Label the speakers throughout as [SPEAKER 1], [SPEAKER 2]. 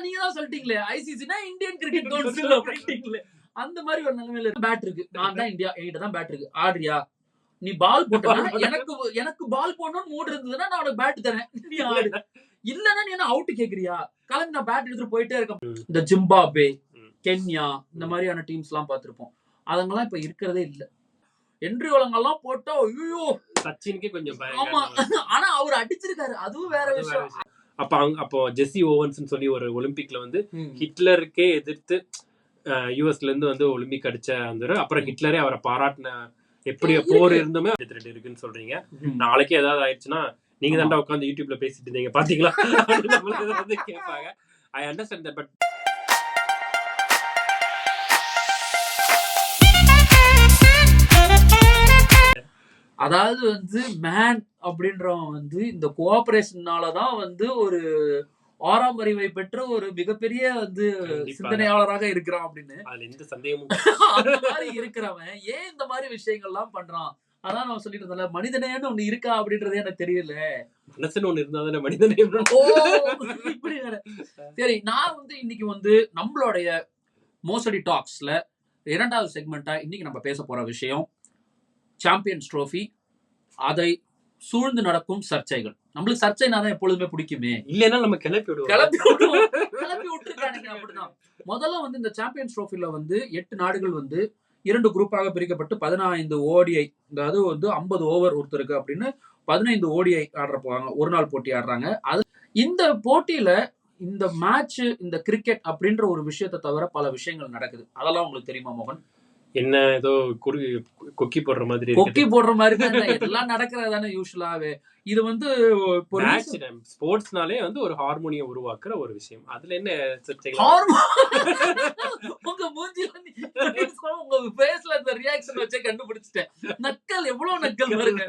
[SPEAKER 1] அதான் நீங்க தான் சொல்லிட்டீங்களே ஐசிசினா இந்தியன் கிரிக்கெட் கவுன்சில் அப்படின்ட்டீங்களே அந்த மாதிரி ஒரு நிலைமையில பேட் இருக்கு. நான் தான் இந்தியா என்கிட்ட தான் பேட் இருக்கு. ஆடுறியா? நீ பால் போட்டனா எனக்கு எனக்கு பால் போடணும்னு மூடு இருந்ததுன்னா நான் உனக்கு பேட் தரேன். நீ ஆடு. இல்லன்னா நீ என்ன அவுட் கேக்குறியா? கலந்து நான் பேட் எடுத்துட்டு போயிட்டே இருக்கேன். இந்த ஜிம்பாபே. கென்யா இந்த. மாதிரியான டீம்ஸ் எல்லாம் பார்த்திருப்போம். அதங்கெல்லாம் இப்ப இருக்கிறதே இல்ல. என்ட்ரி வளங்கெல்லாம் போட்டா ஐயோ!
[SPEAKER 2] சச்சினுக்கே கொஞ்சம்
[SPEAKER 1] ஆமா. ஆனா அவர் அடிச்சிருக்காரு. அதுவும் வேற விஷயம்.
[SPEAKER 2] அப்ப அங்க- அப்போ ஜெஸ்ஸி ஓவன்ஸ் சொல்லி ஒரு ஒலிம்பிக்ல வந்து. ஹிட்லருக்கே எதிர்த்து யூஎஸ்ல இருந்து வந்து ஒலிம்பிக் அடிச்ச அந்த அப்புறம் ஹிட்லரே அவரை பாராட்டின எப்படி. போர் இருந்துமே எடுத்துட்டு இருக்குன்னு சொல்றீங்க. நாளைக்கே ஏதாவது ஆயிடுச்சுன்னா நீங்க தாண்டா உட்காந்து யூடியூப்ல பேசிட்டு இருந்தீங்க பாத்தீங்களா கேட்பாங்க ஐ அண்டர்ஸ்டாண்ட் பட்
[SPEAKER 1] அதாவது வந்து மேன் அப்படின்றவன் வந்து இந்த கோஆபரேஷன்னால தான் வந்து ஒரு ஆறாம் அறிவை பெற்ற ஒரு மிகப்பெரிய வந்து. சிந்தனையாளராக இருக்கிறான் அப்படின்னு.
[SPEAKER 2] எந்த சந்தேகமும்
[SPEAKER 1] அந்த மாதிரி இருக்கிறவன் ஏன் இந்த மாதிரி விஷயங்கள்லாம் பண்றான்? அதான் நான் சொல்லிட்டு இருந்தேன்ல மனிதனேன்னு ஒண்ணு இருக்கா அப்படின்றதே எனக்கு தெரியல.
[SPEAKER 2] மனசுன்னு ஒண்ணு இருந்தா தானே
[SPEAKER 1] வேற. சரி நான் வந்து இன்னைக்கு வந்து நம்மளுடைய மோசடி டாக்ஸ்ல இரண்டாவது செக்மெண்டா இன்னைக்கு நம்ம பேச போற விஷயம் சாம்பியன்ஸ் ட்ரோஃபி அதை சூழ்ந்து நடக்கும் சர்ச்சைகள். நம்மளுக்கு சர்ச்சைனா தான் எப்பொழுதுமே பிடிக்குமே.
[SPEAKER 2] இல்லைன்னா நம்ம கிளப்பி விடுவோம்.
[SPEAKER 1] கிளப்பி விட்டுருவோம். கிளப்பி விட்டுருக்கானுங்க அப்படிதான். முதல்ல வந்து இந்த சாம்பியன்ஸ் ட்ரோஃபில வந்து எட்டு நாடுகள் வந்து இரண்டு குரூப்பாக பிரிக்கப்பட்டு பதினைந்து ஓடிஐ அதாவது வந்து ஐம்பது ஓவர் ஒருத்தருக்கு அப்படின்னு பதினைந்து ஓடிஐ ஆடுற போவாங்க ஒரு நாள் போட்டி ஆடுறாங்க. அது இந்த போட்டியில இந்த மேட்ச் இந்த கிரிக்கெட் அப்படின்ற ஒரு விஷயத்தை தவிர பல விஷயங்கள் நடக்குது. அதெல்லாம் உங்களுக்கு தெரியுமா மோகன்?
[SPEAKER 2] என்ன ஏதோ குறு கொக்கி போடுற மாதிரி
[SPEAKER 1] கொக்கி போடுற மாதிரி தான். எல்லாம் நடக்கிறது தானே யூஸ்வலாவே இது வந்து
[SPEAKER 2] ஸ்போர்ட்ஸ்னாலே வந்து ஒரு ஹார்மோனியம் உருவாக்குற ஒரு விஷயம். அதுல என்ன
[SPEAKER 1] உங்க மூஞ்சில உங்க ஃபேஸ்ல இந்த ரியாக்ஷன் வச்சே கண்டுபிடிச்சிட்டேன். நக்கல் எவ்வளவு நக்கல் பாருங்க.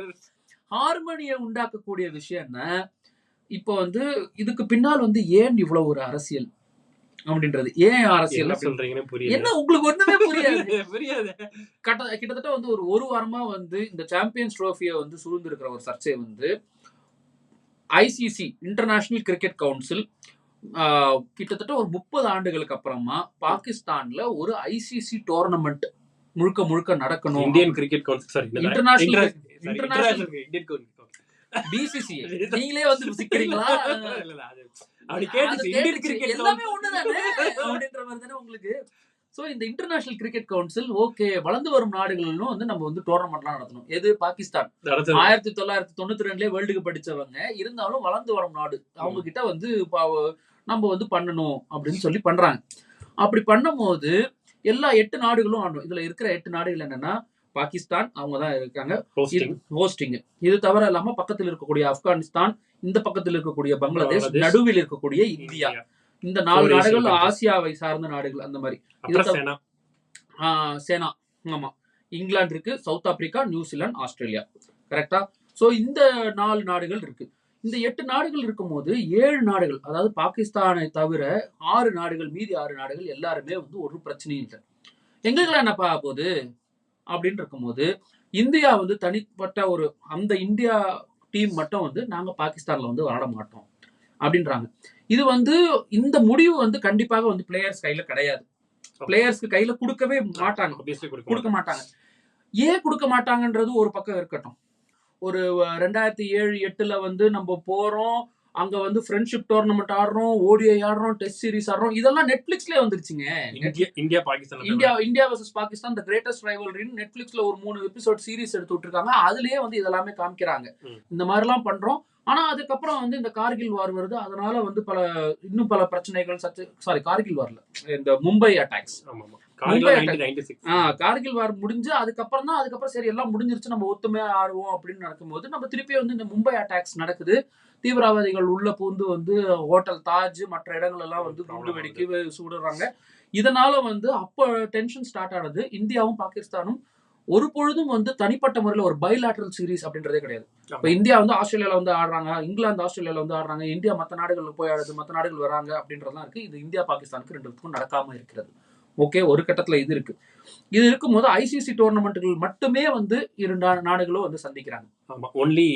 [SPEAKER 1] ஹார்மோனியை உண்டாக்கக்கூடிய விஷயம் என்ன? இப்போ வந்து இதுக்கு பின்னால் வந்து ஏன் இவ்வளவு ஒரு அரசியல்? அப்படின்றது. ஏன் அரசியல்
[SPEAKER 2] சொல்றீங்கன்னு
[SPEAKER 1] என்ன? உங்களுக்கு ஒண்ணுமே புரியாது
[SPEAKER 2] புரியாது.
[SPEAKER 1] கட்ட கிட்டத்தட்ட வந்து ஒரு ஒரு வாரமா வந்து இந்த சாம்பியன்ஸ் ட்ரோஃபியை வந்து சூழ்ந்திருக்கிற ஒரு சர்ச்சை வந்து ஐசிசி இன்டர்நேஷனல் கிரிக்கெட் கவுன்சில் கிட்டத்தட்ட ஒரு முப்பது ஆண்டுகளுக்கு அப்புறமா பாகிஸ்தான்ல ஒரு ஐசிசி டோர்னமெண்ட் முழுக்க முழுக்க நடக்கணும்.
[SPEAKER 2] Indian cricket council sorry international Indian
[SPEAKER 1] PCC நீங்களே வந்து சிக்கிறீங்களா
[SPEAKER 2] அப்படி கேட்டுச்சு. இந்தியன். கிரிக்கெட்
[SPEAKER 1] எல்லாமே ஒண்ணுதானே? அப்படின்ற மாதிரி தானே உங்களுக்கு? சோ இந்த இன்டர்நேஷனல் கிரிக்கெட் கவுன்சில் ஓகே வளர்ந்து வரும் நாடுகளிலும் வந்து நம்ம வந்து டோர்னமெண்ட்லாம் நடத்தணும். எது? பாகிஸ்தான். ஆயிரத்தி தொள்ளாயிரத்தி தொண்ணூத்தி ரெண்டுலயே வேர்ல்டுக்கு படிச்சவங்க இருந்தாலும் வளர்ந்து வரும் நாடு. அவங்க கிட்ட வந்து நம்ம வந்து பண்ணணும் அப்படின்னு சொல்லி பண்றாங்க. அப்படி பண்ணும்போது எல்லா எட்டு நாடுகளும் ஆடணும். இதுல இருக்கிற எட்டு நாடுகள் என்னன்னா பாகிஸ்தான் அவங்க தான் இருக்காங்க
[SPEAKER 2] ஹோஸ்டிங்
[SPEAKER 1] ஹோஸ்டிங் இது தவிர இல்லாம பக்கத்தில் இருக்கக்கூடிய ஆப்கானிஸ்தான் இந்த பக்கத்தில் இருக்கக்கூடிய பங்களாதேஷ். நடுவில் இருக்கக்கூடிய இந்தியா. இந்த நாலு நாடுகள். ஆசியாவை சார்ந்த நாடுகள் அந்த மாதிரி.
[SPEAKER 2] சேனா.
[SPEAKER 1] ஆமா. இங்கிலாந்து இருக்கு south Africa New Zealand Australia. கரெக்டா? சோ இந்த நாலு நாடுகள் இருக்கு. இந்த எட்டு நாடுகள் இருக்கும்போது ஏழு நாடுகள் அதாவது பாகிஸ்தானை தவிர ஆறு நாடுகள் மீதி ஆறு நாடுகள் எல்லாருமே வந்து ஒரு பிரச்சனையும் இல்லை. எங்களுக்கெல்லாம் என்னப்பா போகுது? அப்படின்னு இருக்கும்போது இந்தியா வந்து தனிப்பட்ட ஒரு அந்த இந்தியா டீம் மட்டும் வந்து நாங்க பாகிஸ்தான்ல வந்து விளாட மாட்டோம் அப்படின்றாங்க. இது வந்து இந்த முடிவு வந்து கண்டிப்பாக வந்து பிளேயர்ஸ் கையில கிடையாது. பிளேயர்ஸ்க்கு கையில கொடுக்கவே மாட்டாங்க.
[SPEAKER 2] கொடுக்க
[SPEAKER 1] மாட்டாங்க. ஏன் கொடுக்க மாட்டாங்கன்றது ஒரு பக்கம் இருக்கட்டும். ஒரு ரெண்டாயிரத்தி ஏழு எட்டுல வந்து நம்ம போறோம். அங்க வந்து ஃப்ரெண்ட்ஷிப் டோர்னமெண்ட் ஆடுறோம் ஓடிஐ ஆடுறோம் டெஸ்ட் சீரிஸ் ஆடுறோம். இதெல்லாம் நெட்ஃபிளிக்ஸ்லயே வந்துருச்சுங்க.
[SPEAKER 2] India Pakistan
[SPEAKER 1] India India versus Pakistan the greatest ரைவல்ரின்னு நெட்ஃபிளிக்ஸ்ல ஒரு மூணு எபிசோட் சீரிஸ் எடுத்து விட்டுருக்காங்க. அதுலயே வந்து இதெல்லாமே காமிக்கிறாங்க. இந்த மாதிரிலாம் பண்றோம். ஆனா அதுக்கப்புறம் வந்து இந்த கார்கில் வார் வருது. அதனால வந்து பல இன்னும் பல பிரச்சனைகள் சத்து சாரி கார்கில் வார்ல. இந்த மும்பை அட்டாக்ஸ்
[SPEAKER 2] ஆமா ஆமா
[SPEAKER 1] மும்பை
[SPEAKER 2] காலையில
[SPEAKER 1] attack.
[SPEAKER 2] 1996
[SPEAKER 1] ஆ கார்கில் வார் முடிஞ்சு அதுக்கப்புறம் தான் அதுக்கப்புறம் சரி எல்லாம் முடிஞ்சிருச்சு நம்ம ஒத்துமையா ஆடுவோம் அப்படின்னு நடக்கும்போது நம்ம திருப்பி வந்து இந்த மும்பை அட்டாக்ஸ் நடக்குது. தீவிரவாதிகள் உள்ள பூந்து வந்து ஹோட்டல் தாஜ் மற்ற இடங்கள் எல்லாம் வந்து குண்டு வெடிக்கி சுடுறாங்க. இதனால வந்து அப்போ டென்ஷன் ஸ்டார்ட் ஆனது இந்தியாவும் பாகிஸ்தானும் ஒரு பொழுதும் வந்து தனிப்பட்ட முறையில் ஒரு பைலாட்ரல் சீரிஸ் அப்படின்றதே கிடையாது. இப்போ இந்தியா வந்து ஆஸ்திரேலியால வந்து ஆடுறாங்க இங்கிலாந்து ஆஸ்திரேலியால வந்து ஆடுறாங்க இந்தியா மற்ற நாடுகளுக்கு போய் ஆடுது மற்ற நாடுகள் வராங்க அப்படின்றதெல்லாம் இருக்கு. இது இந்தியா பாகிஸ்தானுக்கு ரெண்டுத்துக்கும் நடக்காம இருக்கிறது. ஓகே ஒரு கட்டத்துல இது இருக்கு. இது இருக்கும்போது ஐசிசி டோர்னமெண்ட்டுகள் மட்டுமே வந்து இரு நாடுகளும் வந்து சந்திக்கிறாங்க.
[SPEAKER 2] ஆமா ஒன்லி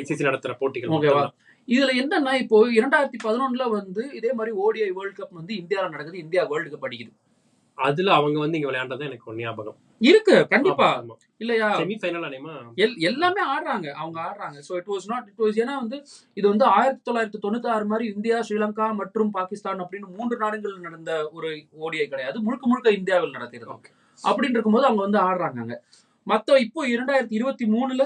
[SPEAKER 2] ஐசிசி நடத்துற போட்டிகள்
[SPEAKER 1] ஓகேவா. இதுல என்னன்னா இப்போ இரண்டாயிரத்தி பதினொன்னுல வந்து இதே மாதிரி ஓடிஐ வேர்ல்ட் கப் வந்து இந்தியாவில் நடக்குது. இந்தியா வேர்ல்டு கப் அடிக்குது.
[SPEAKER 2] அதுல அவங்க வந்து இங்க விளையாண்டது எனக்கு ஞாபகம்.
[SPEAKER 1] இருக்கு கண்டிப்பா. இல்லையா?
[SPEAKER 2] செமி ஃபைனல் அனைமா
[SPEAKER 1] எல் எல்லாமே ஆடுறாங்க. அவங்க ஆடுறாங்க. So it was not it was ஏன்னா வந்து இது வந்து ஆயிரத்தி தொள்ளாயிரத்தி தொண்ணூத்தி ஆறு மாதிரி இந்தியா ஸ்ரீலங்கா மற்றும் பாகிஸ்தான் அப்படின்னு மூன்று நாடுகள் நடந்த ஒரு ஓடிஐ கிடையாது. முழுக்க முழுக்க இந்தியாவில்
[SPEAKER 2] Okay.
[SPEAKER 1] அப்படின்னு இருக்கும்போது அவங்க வந்து ஆடுறாங்க. மத்த இப்போ இரண்டாயிரத்தி இருபத்தி மூணுல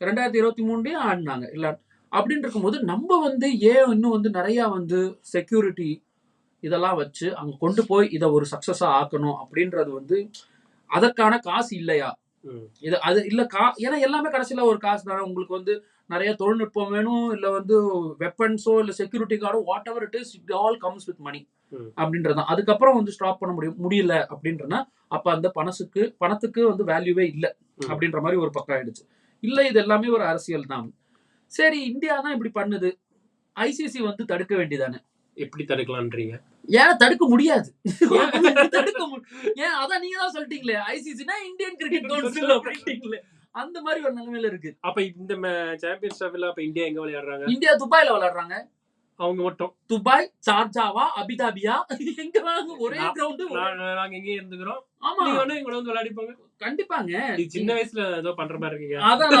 [SPEAKER 1] ரெண்டாயிரத்தி இருபத்தி மூணுலயும் ஆடினாங்க. இல்ல அப்படின்னு இருக்கும்போது நம்ம வந்து ஏன் இன்னும் வந்து நிறைய வந்து செக்யூரிட்டி இதெல்லாம் வச்சு அங்க கொண்டு போய் இதை ஒரு சக்சஸா ஆக்கணும் அப்படின்றது வந்து அதற்கான காசு இல்லையா. இது அது இல்ல கா ஏன்னா எல்லாமே கடைசியில ஒரு காசு தானே உங்களுக்கு வந்து நிறைய தொழில்நுட்பம் வேணும் இல்ல வந்து வெப்பன்ஸோ இல்ல security கார்டோ whatever it is it all comes with money
[SPEAKER 2] ம்.
[SPEAKER 1] அப்படின்றதான் அதுக்கப்புறம் வந்து ஸ்டாப் பண்ண முடியும் முடியல அப்படின்றனா அப்ப அந்த பணசுக்கு பணத்துக்கு வந்து வேல்யூவே இல்ல. அப்படின்ற மாதிரி ஒரு பக்கம் ஆயிடுச்சு இல்ல இது எல்லாமே ஒரு அரசியல் தான் சரி இந்தியா தான் இப்படி பண்ணுது. ஐசிசி வந்து தடுக்க வேண்டியதானே?
[SPEAKER 2] எப்படி தடுக்கலான்றீங்க
[SPEAKER 1] ஏன் தடுக்க முடியாது? தடுக்க ஏன்? அதான் நீங்க தான் சொல்லிட்டீங்களே ஐசிசினா இந்தியன் கிரிக்கெட் கவுன்சில் அப்படின்ட்டீங்களே அந்த மாதிரி ஒரு நிலைமையில இருக்கு.
[SPEAKER 2] அப்ப இந்த சாம்பியன்ஸ் ட்ராஃபில அப்ப இந்தியா எங்க விளையாடுறாங்க?
[SPEAKER 1] இந்தியா துபாயில விளையாடுறாங்க.
[SPEAKER 2] அவங்க மட்டும்.
[SPEAKER 1] துபாய் சார்ஜாவா அபிதாபியா? எங்க ஒரே கிரவுண்டு
[SPEAKER 2] நாங்க நாங்க எங்கே இருந்துக்கிறோம்.
[SPEAKER 1] ஆமா.
[SPEAKER 2] நீங்க வந்து எங்களை வந்து விளையாடிப்பாங்க.
[SPEAKER 1] கண்டிப்பாங்க.
[SPEAKER 2] நீ சின்ன வயசுல ஏதோ பண்ற மாதிரி இருக்கீங்க.
[SPEAKER 1] அதான்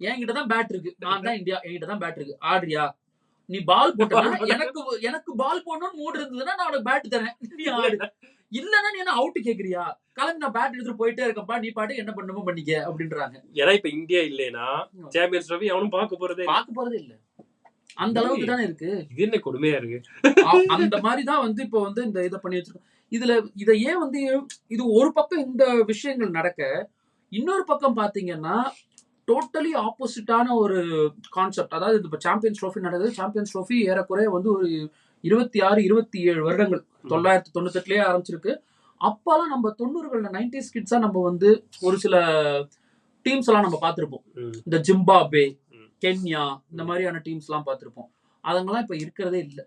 [SPEAKER 1] என்கிட்ட தான் பேட் இருக்கு நான் தான் இந்தியா என்கிட்ட தான் பேட் இருக்கு. ஆடுறியா? நீ பால் போட்டனா எனக்கு எனக்கு பால் போடணும்னு மூடு இருந்ததுன்னா நான் உனக்கு பேட் தரேன். நீ ஆடு. இல்லன்னா நீ என்ன அவுட் கேக்குறியா? கிளம்பி நான் பேட் எடுத்துட்டு போயிட்டே இருக்கப்பா நீ பாட்டு என்ன பண்ணுமோ பண்ணிக்க அப்படின்றாங்க.
[SPEAKER 2] ஏன்னா இப்ப இந்தியா இல்லைன்னா சாம்பியன்ஸ் ட்ராஃபி அவனும் பார்க்க போறதே.
[SPEAKER 1] பார்க்க போறதே இல்ல. அந்த அளவுக்கு தானே இருக்கு.
[SPEAKER 2] இது என்ன கொடுமையா இருக்கு?
[SPEAKER 1] அந்த மாதிரி தான் வந்து இப்போ வந்து இந்த இதை பண்ணி வச்சிருக்கோம். இதுல இதை ஏன் வந்து இது ஒரு பக்கம் இந்த விஷயங்கள் நடக்க இன்னொரு பக்கம் பாத்தீங்கன்னா டோட்டலி ஆப்போசிட்டான ஒரு கான்செப்ட் அதாவது இப்போ சாம்பியன்ஸ் ட்ரோஃபி நடக்குது. சாம்பியன்ஸ் ட்ரோஃபி ஏறக்குறைய வந்து ஒரு இருபத்தி ஆறு இருபத்தி ஏழு வருடங்கள் தொள்ளாயிரத்தி தொண்ணூத்தெட்டுலயே ஆரம்பிச்சிருக்கு. அப்பெல்லாம் நம்ம தொண்ணூறுகள்ல நைன்டிஸ் கிட்ஸா நம்ம வந்து ஒரு சில டீம்ஸ் எல்லாம் நம்ம பார்த்திருப்போம். இந்த ஜிம்பாபே. கென்யா இந்த மாதிரியான டீம்ஸ் எல்லாம் பார்த்திருப்போம். அதங்கெல்லாம் இப்ப இருக்கிறதே இல்ல.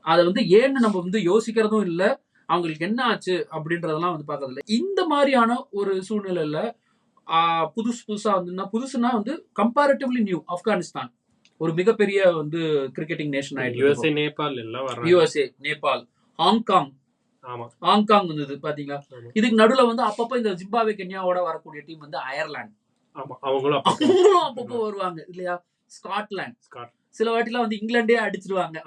[SPEAKER 1] அதை வந்து ஏன்னு நம்ம வந்து யோசிக்கிறதும் இல்ல. அவங்களுக்கு என்ன ஆச்சு அப்படின்றதெல்லாம் வந்து பார்க்கறது இல்ல இந்த மாதிரியான ஒரு சூழ்நிலையில புதுசு புதுசா வந்து புதுசுனா வந்து கம்பேரிட்டிவ்லி நியூ ஆப்கானிஸ்தான். ஒரு மிகப்பெரிய வந்து கிரிக்கெட்டிங் நேஷன் ஆயிடுச்சு
[SPEAKER 2] யுஎஸ்ஏ நேபாள் எல்லாம்
[SPEAKER 1] யுஎஸ்ஏ நேபாள் ஹாங்காங்.
[SPEAKER 2] ஆமா.
[SPEAKER 1] ஹாங்காங் வந்தது பாத்தீங்களா. இதுக்கு நடுவுல வந்து அப்பப்போ இந்த ஜிம்பாவே கென்யாவோட வரக்கூடிய டீம் வந்து அயர்லாந்து.
[SPEAKER 2] அவங்களும் அப்ப
[SPEAKER 1] அவங்களும் அப்பப்போ வருவாங்க இல்லையா? ஸ்காட்லாந்து.
[SPEAKER 2] ஸ்காட்.
[SPEAKER 1] சில வாட்டிலாம் வந்து இங்கிலாண்டே அடிச்சிருவாங்க.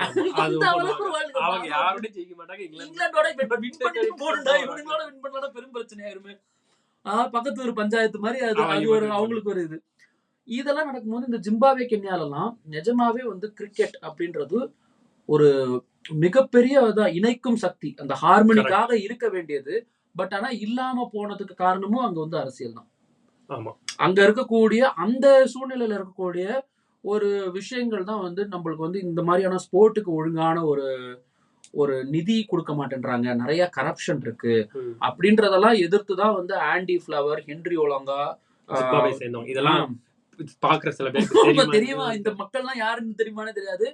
[SPEAKER 2] அவங்க. யாரோட ஜெயிக்க மாட்டாங்க இங்கிலாந்து.
[SPEAKER 1] இங்கிலாண்டோட வின் பண்ணிட்டு வின் பெரும் பிரச்சனையாயிருமே. ஆஹ் பக்கத்து ஒரு பஞ்சாயத்து மாதிரி அது அது ஒரு அவங்களுக்கு ஒரு இது. இதெல்லாம் நடக்கும்போது இந்த ஜிம்பாவே கென்யாலலாம் நிஜமாவே வந்து கிரிக்கெட் அப்படின்றது ஒரு மிகப்பெரிய இணைக்கும் சக்தி. அந்த ஹார்மனிக்காக இருக்க வேண்டியது. பட் ஆனா இல்லாம போனதுக்கு காரணமும் அங்க வந்து அரசியல் தான்.
[SPEAKER 2] ஆமா.
[SPEAKER 1] அங்க இருக்கக்கூடிய அந்த சூழ்நிலையில இருக்கக்கூடிய ஒரு விஷயங்கள் தான் வந்து நம்மளுக்கு வந்து இந்த மாதிரியான ஸ்போர்ட்டுக்கு ஒழுங்கான ஒரு ஒரு நிதி கொடுக்க மாட்டேன்றாங்க. நிறைய கரப்ஷன் இருக்கு. அப்படின்றதெல்லாம் எதிர்த்து தான் வந்து ஆண்டி ஃபிளவர் ஹென்ரி ஒலங்கா
[SPEAKER 2] இதெல்லாம் பாக்குற சில
[SPEAKER 1] ரொம்ப
[SPEAKER 2] தெரியுமா?
[SPEAKER 1] இந்த மக்கள்லாம் யாருன்னு தெரியுமானே தெரியாது.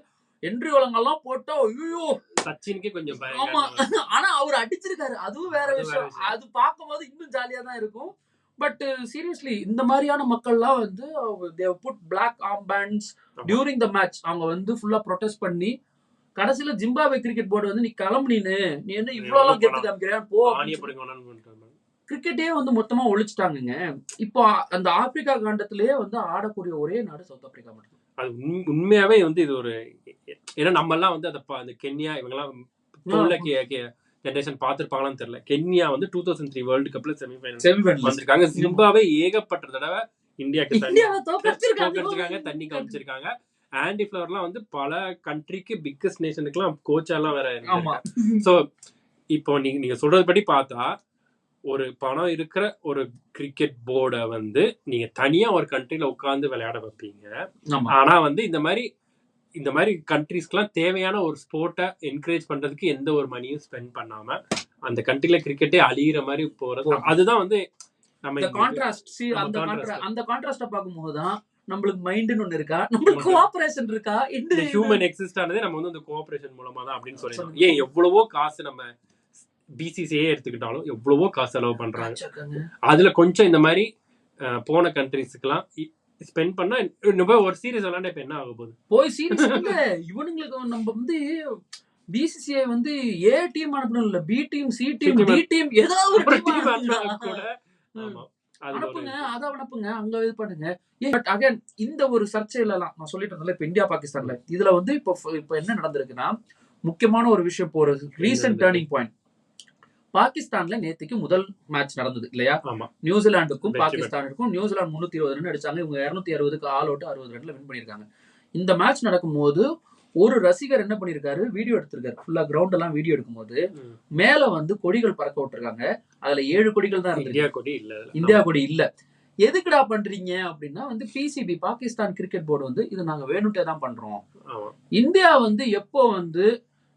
[SPEAKER 1] ஹென்ரி ஒலங்கெல்லாம் போட்டா ஐயோ
[SPEAKER 2] சச்சினுக்கே கொஞ்சம்
[SPEAKER 1] ஆமா. ஆனா அவர் அடிச்சிருக்காரு. அதுவும் வேற விஷயம். அது பார்க்கும்போது இன்னும் ஜாலியா தான் இருக்கும். பட் சீரியஸ்லி இந்த மாதிரியான மக்கள்லாம் வந்து they put black arm bands
[SPEAKER 2] ஆமா.
[SPEAKER 1] டியூரிங் த மேட்ச் அவங்க வந்து ஃபுல்லா ப்ரொடெஸ்ட் பண்ணி கடைசியில ஜிம்பாவே கிரிக்கெட் போர்டு வந்து நீ கிளம்புனீன்னு நீ என்ன இவ்வளவு கெத்து காமிக்கிறேன் போ. கிரிக்கெட்டே வந்து மொத்தமா ஒழிச்சிட்டாங்கங்க. இப்போ அந்த ஆப்பிரிக்கா காண்டத்திலேயே வந்து ஆடக்கூடிய ஒரே நாடு சவுத் ஆப்பிரிக்கா மட்டும்.
[SPEAKER 2] அது உண்- உண்மையாவே வந்து இது ஒரு ஏன்னா நம்ம எல்லாம் வந்து அந்த கென்யா இவங்கெல்லாம் ஜென்ரேஷன் பார்த்திருப்பாங்களான்னு தெரியல. கென்யா வந்து டூ தௌசண்ட் த்ரீ வேர்ல்டு கப்ல செமிஃபைனல் வந்திருக்காங்க. ஜிம்பாவே ஏகப்பட்ட தடவை இந்தியாக்கு தண்ணி தண்ணி காமிச்சிருக்காங்க ஆண்டி ஃபிளவர்லாம் வந்து பல கண்ட்ரிக்கு பிக்கஸ்ட் நேஷனுக்குலாம் கோச்சா எல்லாம் வேற
[SPEAKER 1] ஆமா.
[SPEAKER 2] சோ இப்போ நீங்க நீங்க சொல்றது படி பார்த்தா ஒரு பணம் இருக்கிற ஒரு கிரிக்கெட் போர்டை வந்து நீங்க தனியா ஒரு கண்ட்ரில உட்கார்ந்து விளையாட வைப்பீங்க. ஆனா வந்து இந்த மாதிரி இந்த மாதிரி கண்ட்ரீஸ்க்குலாம் தேவையான ஒரு ஸ்போர்ட்டை என்கரேஜ் பண்றதுக்கு எந்த ஒரு மணியும் ஸ்பெண்ட் பண்ணாம அந்த கண்ட்ரில கிரிக்கெட்டே அழியிற மாதிரி போறது. அதுதான் வந்து நம்ம
[SPEAKER 1] கான்ட்ராஸ்ட் அந்த கான்ட்ராஸ்ட பாக்கும்போது தான் நம்மளுக்கு மைண்ட்னு ஒண்ணு இருக்கா? நம்மளுக்கு கோஆபரேஷன் இருக்கா?
[SPEAKER 2] இந்த ஹியூமன் எக்ஸிஸ்ட் ஆனதே நம்ம வந்து இந்த கோஆபரேஷன் மூலமா தான் அப்படின்னு
[SPEAKER 1] சொல்லணும்.
[SPEAKER 2] ஏன் எவ்வளவோ காசு நம்ம பிசிசிஏ எடுத்துக்கிட்டாலும் எவ்வளவோ காசு செலவு பண்றாங்க. அதுல கொஞ்சம் இந்த மாதிரி போன கண்ட்ரிஸ்க்குலாம் ஸ்பெண்ட் பண்ணா இன்னும் ஒரு சீரியஸ் விளையாண்டா இப்ப என்ன ஆக போகுது?
[SPEAKER 1] போய் சீரியஸ் இல்ல. இவனுங்களுக்கு நம்ம வந்து பிசிசிஐ வந்து ஏ டீம் அனுப்பணும் இல்ல B team C team D team ஏதாவது ஒரு.
[SPEAKER 2] அனுப்புனா கூட ஆமா.
[SPEAKER 1] அனுப்புங்க அதை அனுப்புங்க அங்க இது பண்ணுங்க. பட் அகைன் இந்த ஒரு சர்ச்சையில எல்லாம் நான் சொல்லிட்டு இருந்தேன் இப்ப இந்தியா பாகிஸ்தான்ல இதுல வந்து இப்ப இப்ப என்ன நடந்திருக்குன்னா முக்கியமான ஒரு விஷயம் போறது ரீசெண்ட் டேர்னிங் பாயிண்ட் பாகிஸ்தான்ல நேத்துக்கு முதல் மேட்ச் நடந்தது இல்லையா? நியூசிலாந்துக்கும் பாகிஸ்தானுக்கும் நியூசிலாந்து முன்னூத்தி இருபது ரன் அடிச்சாங்க. இவங்க இருநூத்தி அறுபதுக்கு ஆல் அவுட் அறுபது ரன்ல வின் பண்ணிருக்காங்க இந்த மேட்ச் நடக்கும்போது ஒரு ரசிகர் என்ன பண்ணிருக்காரு? வீடியோ எடுத்திருக்காரு. ஃபுல்லா கிரவுண்ட் எல்லாம் வீடியோ எடுக்கும்போது. மேல வந்து கொடிகள் பறக்க விட்டுருக்காங்க. அதுல ஏழு கொடிகள் தான்
[SPEAKER 2] இந்தியா கொடி இல்ல.
[SPEAKER 1] இந்தியா கொடி இல்ல. எதுக்குடா பண்றீங்க அப்படின்னா வந்து பிசிபி பாகிஸ்தான் கிரிக்கெட் போர்டு வந்து இது நாங்க வேணுட்டே தான் பண்றோம். இந்தியா வந்து எப்போ வந்து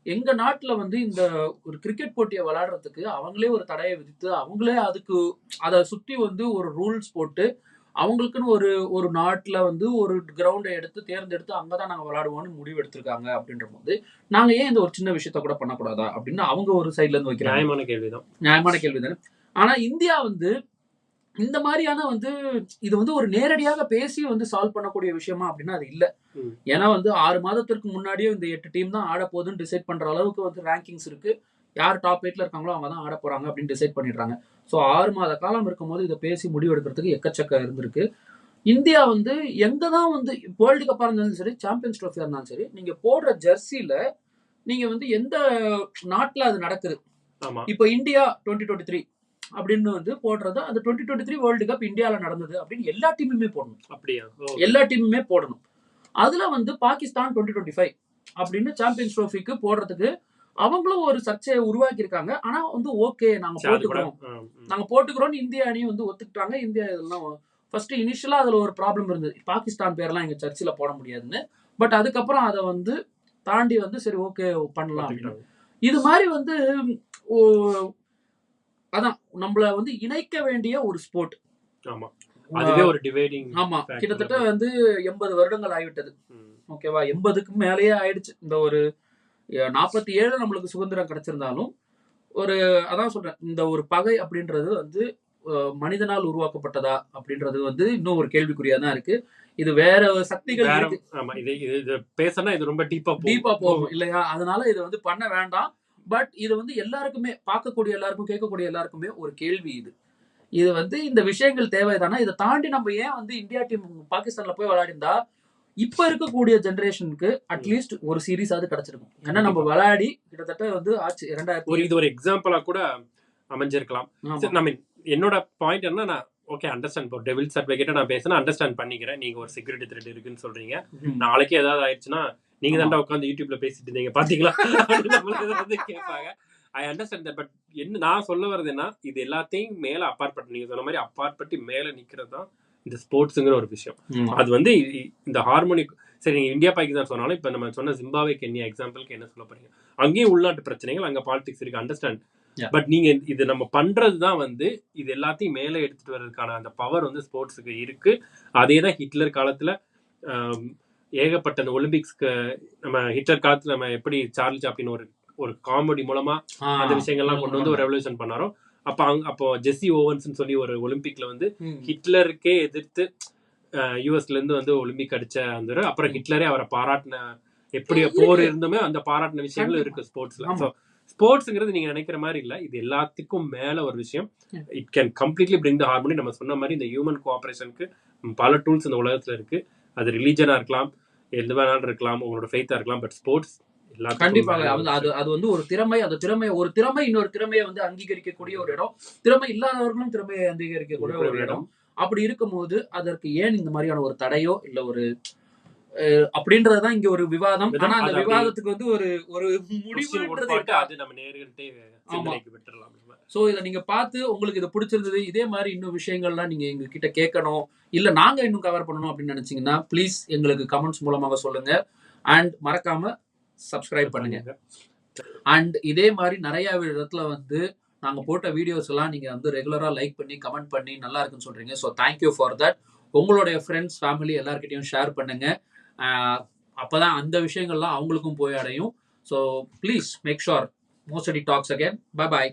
[SPEAKER 1] எங்க நாட்டுல வந்து இந்த ஒரு கிரிக்கெட் போட்டியை விளையாடுறதுக்கு அவங்களே ஒரு தடையை விதித்து அவங்களே அதுக்கு அதை சுத்தி வந்து ஒரு ரூல்ஸ் போட்டு அவங்களுக்குன்னு ஒரு ஒரு நாட்டுல வந்து ஒரு கிரவுண்டை எடுத்து தேர்ந்தெடுத்து அங்கதான் நாங்க விளையாடுவோம்னு முடிவு எடுத்திருக்காங்க அப்படின்ற போது நாங்க ஏன் இந்த ஒரு சின்ன விஷயத்த கூட பண்ணக்கூடாதா அப்படின்னு அவங்க ஒரு சைட்ல இருந்து வைக்கிறாங்க.
[SPEAKER 2] நியாயமான கேள்விதான்.
[SPEAKER 1] நியாயமான கேள்வி தானே ஆனா இந்தியா வந்து இந்த மாதிரியான வந்து இது வந்து ஒரு நேரடியாக பேசி வந்து சால்வ் பண்ணக்கூடிய விஷயமா அப்படின்னா அது இல்ல. ஏன்னா வந்து ஆறு மாதத்திற்கு முன்னாடியே இந்த எட்டு டீம் தான் ஆட போகுதுன்னு டிசைட் பண்ற அளவுக்கு வந்து ரேங்கிங்ஸ் இருக்கு. யார் டாப் எயிட்ல இருக்காங்களோ அவங்க தான் ஆட போறாங்க அப்படின்னு டிசைட் பண்ணிடுறாங்க. ஸோ ஆறு மாத காலம் இருக்கும்போது இதை பேசி முடிவு எடுக்கிறதுக்கு எக்கச்சக்க இருந்திருக்கு. இந்தியா வந்து எங்க தான் வந்து வேர்ல்டு கப்பா இருந்தாலும் சரி சாம்பியன்ஸ் ட்ரோஃபியா இருந்தாலும் சரி நீங்க போடுற ஜெர்சில நீங்க வந்து எந்த நாட்டுல அது நடக்குது? இப்போ இந்தியா டுவெண்ட்டி டுவெண்ட்டி த்ரீ அப்படின்னு வந்து போடுறது அந்த twenty twenty three world cup இந்தியாவில் நடந்தது அப்படின்னு எல்லா டீமுமே போடணும்.
[SPEAKER 2] அப்படியா?
[SPEAKER 1] எல்லா டீமுமே போடணும். அதுல வந்து பாகிஸ்தான் டுவெண்ட்டி டுவெண்ட்டி ஃபைவ் அப்படின்னு சாம்பியன்ஸ் ட்ரோஃபிக்கு போடுறதுக்கு அவங்களும் ஒரு சர்ச்சையை உருவாக்கி இருக்காங்க ஆனா வந்து ஓகே நாங்க போட்டுக்கிறோம். நாங்க போட்டுக்கிறோம்னு இந்திய அணி வந்து ஒத்துக்கிட்டாங்க. இந்தியா இதெல்லாம் ஃபர்ஸ்ட் இனிஷியலா அதுல ஒரு ப்ராப்ளம் இருந்தது. பாகிஸ்தான் பேர்லாம் எங்க சர்ச்சில் போட முடியாதுன்னு. பட் அதுக்கப்புறம் அதை வந்து தாண்டி வந்து சரி ஓகே பண்ணலாம். இது மாதிரி வந்து அதான் நம்மள வந்து இணைக்க வேண்டிய ஒரு ஸ்போர்ட்
[SPEAKER 2] ஆமா. அதுவே ஒரு டிவைடிங்
[SPEAKER 1] ஆமா. கிட்டத்தட்ட வந்து எண்பது வருடங்கள் ஆகிவிட்டது. ஓகேவா எண்பதுக்கு மேலேயே ஆயிடுச்சு. இந்த ஒரு நாற்பத்தி ஏழு நம்மளுக்கு சுதந்திரம் கிடைச்சிருந்தாலும் ஒரு அதான் சொல்றேன் இந்த ஒரு பகை அப்படின்றது வந்து மனிதனால் உருவாக்கப்பட்டதா அப்படின்றது வந்து இன்னும் ஒரு கேள்விக்குறியா தான் இருக்கு. இது வேற சக்திகள்
[SPEAKER 2] ஆமா இது இது இது பேசினா இது ரொம்ப டீப்பா
[SPEAKER 1] டீப்பா போகும். இல்லையா? அதனால இதை வந்து பண்ண வேண்டாம். பட் இது வந்து எல்லாருக்குமே பார்க்கக்கூடிய எல்லாருக்கும் கேட்கக்கூடிய எல்லாருக்குமே ஒரு கேள்வி இது. இது வந்து இந்த விஷயங்கள் தேவைதானா? இதை தாண்டி நம்ம ஏன் வந்து இந்தியா டீம் பாகிஸ்தான்ல போய் விளையாடிருந்தா இப்ப இருக்கக்கூடிய ஜெனரேஷனுக்கு அட்லீஸ்ட் ஒரு சீரீஸ் ஆவது கிடைச்சிருக்கும். ஏன்னா நம்ம விளையாடி கிட்டத்தட்ட வந்து ஆச்சு
[SPEAKER 2] ஒரு
[SPEAKER 1] இரண்டாயிரத்தி
[SPEAKER 2] இது ஒரு எக்ஸாம்பிளா கூட அமைஞ்சிருக்கலாம். mean, என்னோட பாயிண்ட் என்ன நான் ஓகே அண்டர்ஸ்டாண்ட் இப்போ டெவில்ஸ் அட்வொகேட்டா நான் பேசினா அண்டர்ஸ்டாண்ட் பண்ணிக்கிறேன். நீங்க ஒரு செக்யூரிட்டி த்ரெட் இருக்குன்னு சொல்றீங்க. நாளைக்கே ஏதாவது ஆயிடுச்சுன்னா நீங்க தான்டா உட்காந்து யூடியூப்ல பேசிட்டு இருந்தீங்க பாத்தீங்களா? ஏதாவது கேட்பாங்க. ஐ அண்டர்ஸ்டாண்ட் பட் என்ன நான் சொல்ல வர்றது என்ன இது எல்லாத்தையும் மேல அப்பாற்பட்டு நீங்க சொன்ன மாதிரி அப்பாற்பட்டு மேல நிக்கிறது தான் இந்த ஸ்போர்ட்ஸுங்கிற ஒரு விஷயம். அது வந்து இந்த ஹார்மோனிக் சரி நீங்க இந்தியா பாகிஸ்தான் சொன்னாலும் இப்ப நம்ம சொன்ன ஜிம்பாவே கென்யா எக்ஸாம்பிளுக்கு என்ன சொல்ல போறீங்க? அங்கேயும் உள்நாட்டு பிரச்சனைகள் அங்க பாலிடிக்ஸ் இருக்கு அண்டர்ஸ்டாண்ட். பட் நீங்க இது நம்ம பண்றது தான் வந்து இது எல்லாத்தையும் மேலே எடுத்துட்டு வர்றதுக்கான அந்த பவர் வந்து ஸ்போர்ட்ஸுக்கு இருக்கு. அதே தான் ஹிட்லர் காலத்துல ஏகப்பட்ட அந்த ஒலிம்பிக்ஸ்க்கு நம்ம ஹிட்லர் காலத்துல நம்ம எப்படி சார்லி சாப்ளின் ஒரு ஒரு காமெடி மூலமா அந்த விஷயங்கள்லாம் கொண்டு வந்து ஒரு ரெவல்யூஷன் பண்ணாரோ அப்ப அங்க அப்போ ஜெஸ்ஸி ஓவன்ஸ்னு சொல்லி ஒரு ஒலிம்பிக்ல வந்து. ஹிட்லருக்கே எதிர்த்து யூஎஸ்ல இருந்து வந்து ஒலிம்பிக் அடிச்ச அந்த அப்புறம் ஹிட்லரே அவரை பாராட்டின எப்படி. போர் இருந்துமே அந்த பாராட்டின விஷயங்களும் இருக்கு ஸ்போர்ட்ஸ்ல. ஸோ ஸ்போர்ட்ஸ்ங்கிறது நீங்க நினைக்கிற மாதிரி இல்ல இது எல்லாத்துக்கும் மேல ஒரு விஷயம். It can completely bring the harmony நம்ம சொன்ன மாதிரி இந்த ஹியூமன் கோஆபரேஷனுக்கு பல டூல்ஸ் இந்த உலகத்துல இருக்கு அது ரிலீஜனா இருக்கலாம் எது வேணாலும் இருக்கலாம் உங்களோட ஃபெய்த்தா இருக்கலாம் பட் ஸ்போர்ட்ஸ்
[SPEAKER 1] கண்டிப்பாக அது அது வந்து ஒரு திறமை அந்த திறமை ஒரு திறமை இன்னொரு திறமையை வந்து அங்கீகரிக்கக்கூடிய ஒரு இடம். திறமை இல்லாதவர்களும் திறமையை அங்கீகரிக்கக்கூடிய ஒரு இடம். அப்படி இருக்கும்போது அதற்கு ஏன் இந்த மாதிரியான ஒரு தடையோ இல்ல ஒரு அப்படின்றதுதான் இங்க ஒரு விவாதம்.
[SPEAKER 2] விதம்,
[SPEAKER 1] ஆனா அந்த விவாதத்துக்கு வந்து ஒரு ஒரு
[SPEAKER 2] முடிவுன்றது அது நம்ம நேர்கள்ட்டே விட்டுறலாம்
[SPEAKER 1] இதை நீங்க பார்த்து உங்களுக்கு இது பிடிச்சிருந்தது இதே மாதிரி இன்னும் விஷயங்கள்லாம் நீங்க எங்க கிட்ட கேட்கணும் இல்ல நாங்க இன்னும் கவர் பண்ணணும் அப்படின்னு நினைச்சீங்கன்னா ப்ளீஸ் எங்களுக்கு கமெண்ட்ஸ் மூலமாக சொல்லுங்க. அண்ட் மறக்காம சப்ஸ்கிரைப் பண்ணுங்க. அண்ட் இதே மாதிரி நிறைய இடத்துல வந்து நாங்க போட்ட வீடியோஸ் எல்லாம் நீங்க வந்து ரெகுலரா லைக் பண்ணி கமெண்ட் பண்ணி நல்லா இருக்குன்னு சொல்றீங்க. So thank you for that உங்களுடைய ஃப்ரெண்ட்ஸ் ஃபேமிலி எல்லார்கிட்டயும் ஷேர் பண்ணுங்க. அப்பதான் அந்த விஷயங்கள்லாம் அவங்களுக்கும் போய் அடையும். So please make sure most talks again bye bye